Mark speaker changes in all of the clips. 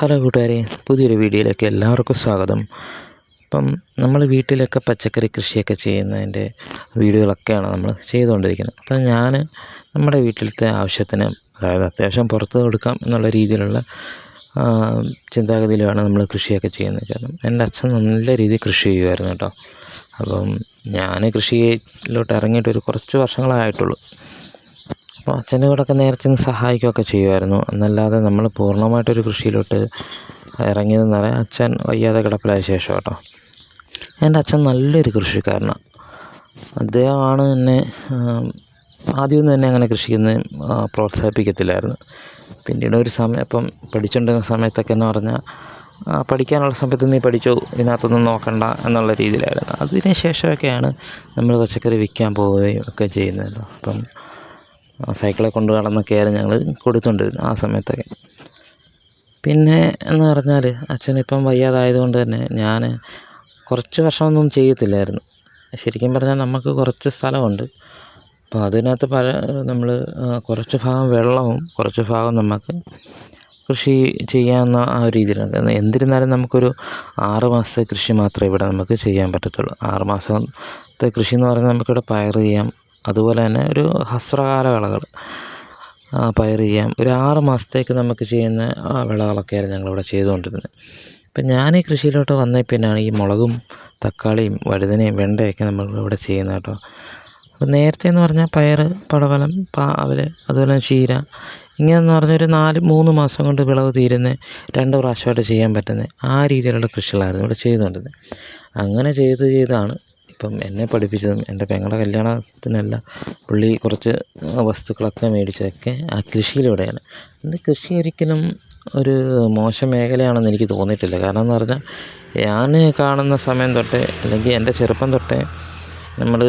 Speaker 1: Hello കൂട്ടുകാരെ പുതിയൊരു വീഡിയോയിലേക്ക് എല്ലാവർക്കും സ്വാഗതം. ഇപ്പം നമ്മൾ വീട്ടിലൊക്കെ പച്ചക്കറി കൃഷിയൊക്കെ ചെയ്യുന്നതിന്റെ വീഡിയോകളൊക്കെയാണ് നമ്മൾ ചെയ്തുകൊണ്ടിരിക്കുന്നത്. അപ്പം ഞാൻ നമ്മുടെ വീട്ടിലത്തെ ആവശ്യത്തിന് അതായത് അത്യാവശ്യം പുറത്ത് കൊടുക്കാം എന്നുള്ള രീതിയിലുള്ള ചിന്താഗതിയിലാണ് നമ്മൾ കൃഷിയൊക്കെ ചെയ്യുന്നത്. കാരണം എന്റെ അച്ഛൻ നല്ല രീതിയിൽ കൃഷി ചെയ്യുമായിരുന്നു കേട്ടോ. അപ്പം ഞാൻ കൃഷിയിലോട്ട് ഇറങ്ങിയിട്ട് ഒരു കുറച്ച് വർഷങ്ങളായിട്ടുള്ളൂ. അപ്പോൾ അച്ഛന്റെ കൂടെയൊക്കെ നേരത്തെ സഹായിക്കുകയൊക്കെ ചെയ്യുമായിരുന്നു. എന്നല്ലാതെ നമ്മൾ പൂർണമായിട്ടൊരു കൃഷിയിലോട്ട് ഇറങ്ങിയതെന്ന് പറയാൻ അച്ഛൻ വയ്യാതെ കിടപ്പിലായ ശേഷം കേട്ടോ. എന്റെ അച്ഛൻ നല്ലൊരു കൃഷിക്കാരനാണ്. അദ്ദേഹമാണ് എന്നെ ആദ്യമൊന്നും തന്നെ അങ്ങനെ കൃഷിയൊന്നും ആ, പ്രോത്സാഹിപ്പിക്കത്തില്ലായിരുന്നു. പിന്നീട് ഒരു സമയം ഇപ്പം പഠിച്ചുകൊണ്ടിരുന്ന സമയത്തൊക്കെ എന്ന് പറഞ്ഞാൽ പഠിക്കാനുള്ള സമയത്ത് നീ പഠിച്ചോ? ഇതിനകത്തൊന്നും നോക്കണ്ട എന്നുള്ള രീതിയിലായിരുന്നു. അതിന് ശേഷമൊക്കെയാണ് നമ്മൾ പച്ചക്കറി വിൽക്കാൻ പോവുകയും ഒക്കെ ചെയ്യുന്നത് അപ്പം സൈക്കിളെ കൊണ്ട് നടന്നൊക്കെയായിരുന്നു ഞങ്ങൾ കൊടുത്തുകൊണ്ടിരുന്നത് ആ സമയത്തൊക്കെ. പിന്നെ എന്ന് പറഞ്ഞാൽ അച്ഛനിപ്പം വയ്യാതായതുകൊണ്ട് തന്നെ ഞാൻ കുറച്ച് വർഷമൊന്നും ചെയ്യത്തില്ലായിരുന്നു. ശരിക്കും പറഞ്ഞാൽ നമുക്ക് കുറച്ച് സ്ഥലമുണ്ട്. അപ്പോൾ അതിനകത്ത് പല നമ്മൾ കുറച്ച് ഭാഗം വെള്ളവും കുറച്ച് ഭാഗം നമുക്ക് കൃഷി ചെയ്യാവുന്ന ആ ഒരു രീതിയിലാണ് എന്നിരുന്നാലും നമുക്കൊരു ആറ് മാസത്തെ കൃഷി മാത്രമേ ഇവിടെ നമുക്ക് ചെയ്യാൻ പറ്റത്തുള്ളൂ. ആറ് മാസത്തെ കൃഷി എന്ന് പറഞ്ഞാൽ നമുക്കിവിടെ പയർ ചെയ്യാം അതുപോലെ തന്നെ ഒരു ഹസ്രകാല വിളകൾ പയർ ചെയ്യാം. ഒരു ആറ് മാസത്തേക്ക് നമുക്ക് ചെയ്യുന്ന വിളകളൊക്കെയായിരുന്നു ഞങ്ങളിവിടെ ചെയ്തുകൊണ്ടിരുന്നത്. ഇപ്പം ഞാൻ ഈ കൃഷിയിലോട്ട് വന്നേ പിന്നെയാണ് ഈ മുളകും തക്കാളിയും വഴുതനയും വെണ്ടയൊക്കെ നമ്മൾ ഇവിടെ ചെയ്യുന്നത് കേട്ടോ. അപ്പം നേരത്തെ എന്ന് പറഞ്ഞാൽ പയർ പടവലം പാവൽ അതുപോലെ ചീര ഇങ്ങനെയെന്ന് പറഞ്ഞൊരു നാല് മൂന്ന് മാസം കൊണ്ട് വിളവ് തീരുന്ന രണ്ട് പ്രാവശ്യമായിട്ട് ചെയ്യാൻ പറ്റുന്ന ആ രീതിയിലുള്ള കൃഷികളായിരുന്നു ഇവിടെ ചെയ്തുകൊണ്ടിരുന്നത്. അങ്ങനെ ചെയ്ത് ചെയ്താണ് ഇപ്പം എന്നെ പഠിപ്പിച്ചതും എന്റെ പെങ്ങളുടെ കല്യാണത്തിനല്ല പുള്ളി കുറച്ച് വസ്തുക്കളൊക്കെ മേടിച്ചതൊക്കെ ആ കൃഷിയിലൂടെയാണ്. ഇന്ന് കൃഷി ഒരിക്കലും ഒരു മോശം മേഖലയാണെന്ന് എനിക്ക് തോന്നിയിട്ടില്ല. കാരണം എന്ന് പറഞ്ഞാൽ ഞാൻ കാണുന്ന സമയം തൊട്ടേ അല്ലെങ്കിൽ എന്റെ ചെറുപ്പം തൊട്ടേ നമ്മൾ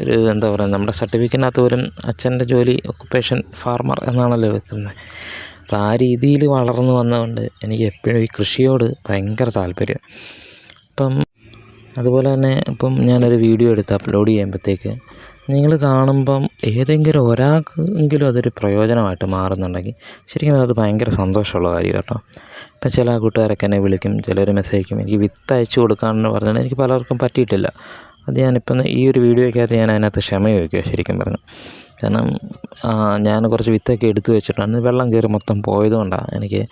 Speaker 1: ഒരു എന്താ പറയുക നമ്മുടെ സർട്ടിഫിക്കറ്റിനകത്ത് ഒരു അച്ഛന്റെ ജോലി ഒക്കുപ്പേഷൻ ഫാർമർ എന്നാണല്ലോ വെക്കുന്നത്. അപ്പോൾ ആ രീതിയിൽ വളർന്നു വന്നതുകൊണ്ട് എനിക്ക് എപ്പോഴും ഈ കൃഷിയോട് ഭയങ്കര താല്പര്യം. ഇപ്പം അതുപോലെ തന്നെ ഇപ്പം ഞാനൊരു വീഡിയോ എടുത്ത് അപ്ലോഡ് ചെയ്യുമ്പോഴത്തേക്ക് നിങ്ങൾ കാണുമ്പം ഏതെങ്കിലും ഒരാൾക്ക് എങ്കിലും അതൊരു പ്രയോജനമായിട്ട് മാറുന്നുണ്ടെങ്കിൽ ശരിക്കും അത് ഭയങ്കര സന്തോഷമുള്ള കാര്യം കേട്ടോ. ഇപ്പം ചില കൂട്ടുകാരൊക്കെ എന്നെ വിളിക്കും ചിലർ മെസ്സേജ് അയക്കും എനിക്ക് വിത്ത് അയച്ചു കൊടുക്കാമെന്ന് പറഞ്ഞാൽ എനിക്ക് പലർക്കും പറ്റിയിട്ടില്ല. അത് ഞാനിപ്പം ഈ ഒരു വീഡിയോയ്ക്കകത്ത് ഞാൻ അതിനകത്ത് ക്ഷമ ചോദിക്കുക ശരിക്കും പറഞ്ഞു. കാരണം ഞാൻ കുറച്ച് വിത്തൊക്കെ എടുത്തു വെച്ചിട്ടുണ്ട്. വെള്ളം കയറി മൊത്തം പോയതുകൊണ്ടാണ് എനിക്ക്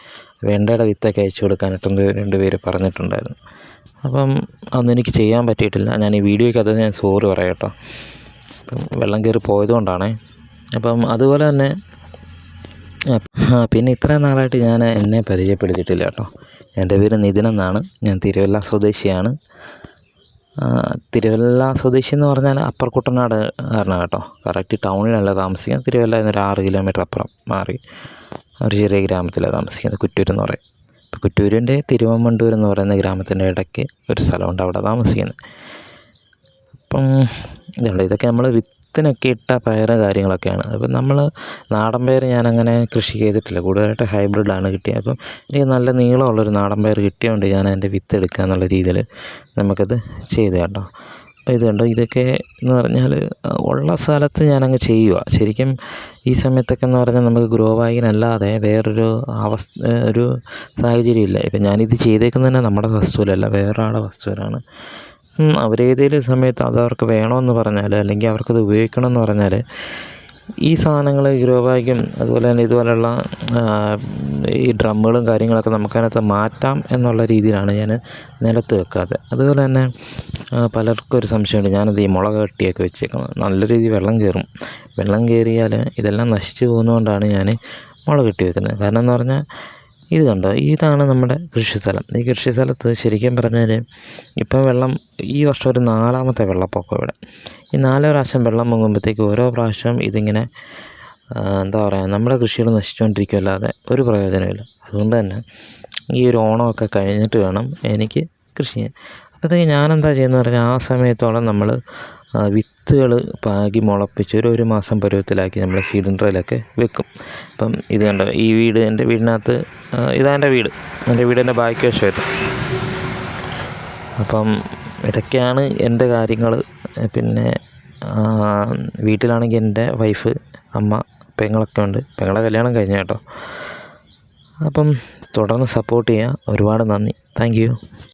Speaker 1: വെണ്ടയുടെ വിത്തൊക്കെ അയച്ചു കൊടുക്കാനായിട്ടൊന്ന് രണ്ട് പേര് പറഞ്ഞിട്ടുണ്ടായിരുന്നു. അപ്പം അന്ന് എനിക്ക് ചെയ്യാൻ പറ്റിയിട്ടില്ല. ഞാൻ ഈ വീഡിയോയ്ക്ക് വീഡിയോയ്ക്കകത്ത് ഞാൻ സോറി പറയാം കേട്ടോ. അപ്പം വെള്ളം കയറി പോയതുകൊണ്ടാണേ അപ്പം അതുപോലെ തന്നെ പിന്നെ ഇത്രയും നാളായിട്ട് ഞാൻ എന്നെ പരിചയപ്പെടുത്തിയിട്ടില്ല കേട്ടോ. എന്റെ പേര് നിതിൻ എന്നാണ്. ഞാൻ തിരുവല്ല സ്വദേശിയാണ്. തിരുവല്ല സ്വദേശി എന്ന് പറഞ്ഞാൽ അപ്പർ കുട്ടനാട് കാരണം കേട്ടോ. കറക്റ്റ് ടൗണിലല്ല താമസിക്കുന്നത്. തിരുവല്ല എന്നൊരു ആറ് കിലോമീറ്റർ അപ്പുറം മാറി. ഒരു ചെറിയ ഗ്രാമത്തിലാണ് താമസിക്കുന്നത്. കുറ്റൂർ എന്ന് പറയും. കുറ്റൂരിന്റെ തിരുവമ്മണ്ടൂർ എന്ന് പറയുന്ന ഗ്രാമത്തിന്റെ ഇടയ്ക്ക് ഒരു സ്ഥലമുണ്ട് അവിടെ താമസിക്കുന്നത് അപ്പം ഇതുണ്ട് ഇതൊക്കെ നമ്മൾ വിത്തിനൊക്കെ ഇട്ട പയറ് കാര്യങ്ങളൊക്കെയാണ്. അപ്പം നമ്മൾ നാടൻ പയർ ഞാനങ്ങനെ കൃഷി ചെയ്തിട്ടില്ല. കൂടുതലായിട്ട് ഹൈബ്രിഡാണ് കിട്ടിയത്. അപ്പം എനിക്ക് നല്ല നീളമുള്ളൊരു നാടൻ പയർ കിട്ടിയതുകൊണ്ട് ഞാൻ അതിന്റെ വിത്ത് എടുക്കുക എന്നുള്ള രീതിയിൽ നമുക്കത് ചെയ്ത് കേട്ടോ. അപ്പോൾ ഇത് കണ്ടോ ഇതൊക്കെ എന്ന് പറഞ്ഞാൽ ഉള്ള സ്ഥലത്ത് ഞാനങ്ങ് ചെയ്യുക ശരിക്കും ഈ സമയത്തൊക്കെ എന്ന് പറഞ്ഞാൽ നമുക്ക് ഗ്രോ ബാഗിനല്ലാതെ വേറൊരു അവസ്ഥ ഒരു സാഹചര്യം ഇല്ല. ഇപ്പം ഞാനിത് ചെയ്തേക്കുന്നത് തന്നെ നമ്മുടെ വസ്തുവിലല്ല വേറൊരാളുടെ വസ്തുവിലാണ്. അവരേതെങ്കിലും സമയത്ത് അവർക്ക് വേണമെന്ന് പറഞ്ഞാൽ അല്ലെങ്കിൽ അവർക്കത് ഉപയോഗിക്കണമെന്ന് പറഞ്ഞാൽ ഈ സാധനങ്ങൾ ഗ്രോ ബാഗും അതുപോലെ തന്നെ ഇതുപോലെയുള്ള ഈ ഡ്രമ്മുകളും കാര്യങ്ങളൊക്കെ നമുക്കതിനകത്ത് മാറ്റാം എന്നുള്ള രീതിയിലാണ് ഞാൻ നിലത്ത് വെക്കാതെ അതുപോലെ തന്നെ പലർക്കും ഒരു സംശയമുണ്ട്. ഞാനത് ഈ മുളക് കെട്ടിയൊക്കെ വെച്ചേക്കുന്നത്. നല്ല രീതിയിൽ വെള്ളം കയറും. വെള്ളം കയറിയാൽ ഇതെല്ലാം നശിച്ചു പോകുന്നതുകൊണ്ടാണ് ഞാൻ മുളക് കെട്ടി വെക്കുന്നത്. കാരണം എന്ന് പറഞ്ഞാൽ ഇത് കണ്ടോ? ഇതാണ് നമ്മുടെ കൃഷിസ്ഥലം. ഈ കൃഷിസ്ഥലത്ത് ശരിക്കും പറഞ്ഞാൽ ഇപ്പം വെള്ളം ഈ വർഷം ഒരു നാലാമത്തെ വെള്ളപ്പൊക്കം ഇവിടെ. ഈ നാല് പ്രാവശ്യം വെള്ളം പൊങ്ങുമ്പോഴത്തേക്ക് ഓരോ പ്രാവശ്യം ഇതിങ്ങനെ എന്താ പറയുക നമ്മുടെ കൃഷികൾ നശിച്ചുകൊണ്ടിരിക്കുമല്ലാതെ ഒരു പ്രയോജനമില്ല അതുകൊണ്ട് തന്നെ ഈ ഒരു ഓണമൊക്കെ കഴിഞ്ഞിട്ട് വേണം എനിക്ക് കൃഷി അപ്പോഴത്തേക്ക് ഞാനെന്താ ചെയ്യുന്നത് പറഞ്ഞാൽ ആ സമയത്തോളം നമ്മൾ വിത്തുകൾ പാകി മുളപ്പിച്ച് ഒരു ഒരു മാസം പരുവത്തിലാക്കി നമ്മൾ സിലിണ്ടറിലൊക്കെ വെക്കും. അപ്പം ഇത് കണ്ടോ ഈ വീട് എന്റെ വീടിനകത്ത് ഇതാ എന്റെ വീട്. എന്റെ വീടിന്റെ ബാക്കി വശമായിട്ട്. അപ്പം ഇതൊക്കെയാണ് എന്റെ കാര്യങ്ങൾ പിന്നെ വീട്ടിലാണെങ്കിൽ എന്റെ വൈഫ് അമ്മ പെങ്ങളൊക്കെ ഉണ്ട്. പെങ്ങളെ കല്യാണം കഴിഞ്ഞ കേട്ടോ. അപ്പം തുടർന്ന് സപ്പോർട്ട് ചെയ്യുക ഒരുപാട് നന്ദി. താങ്ക്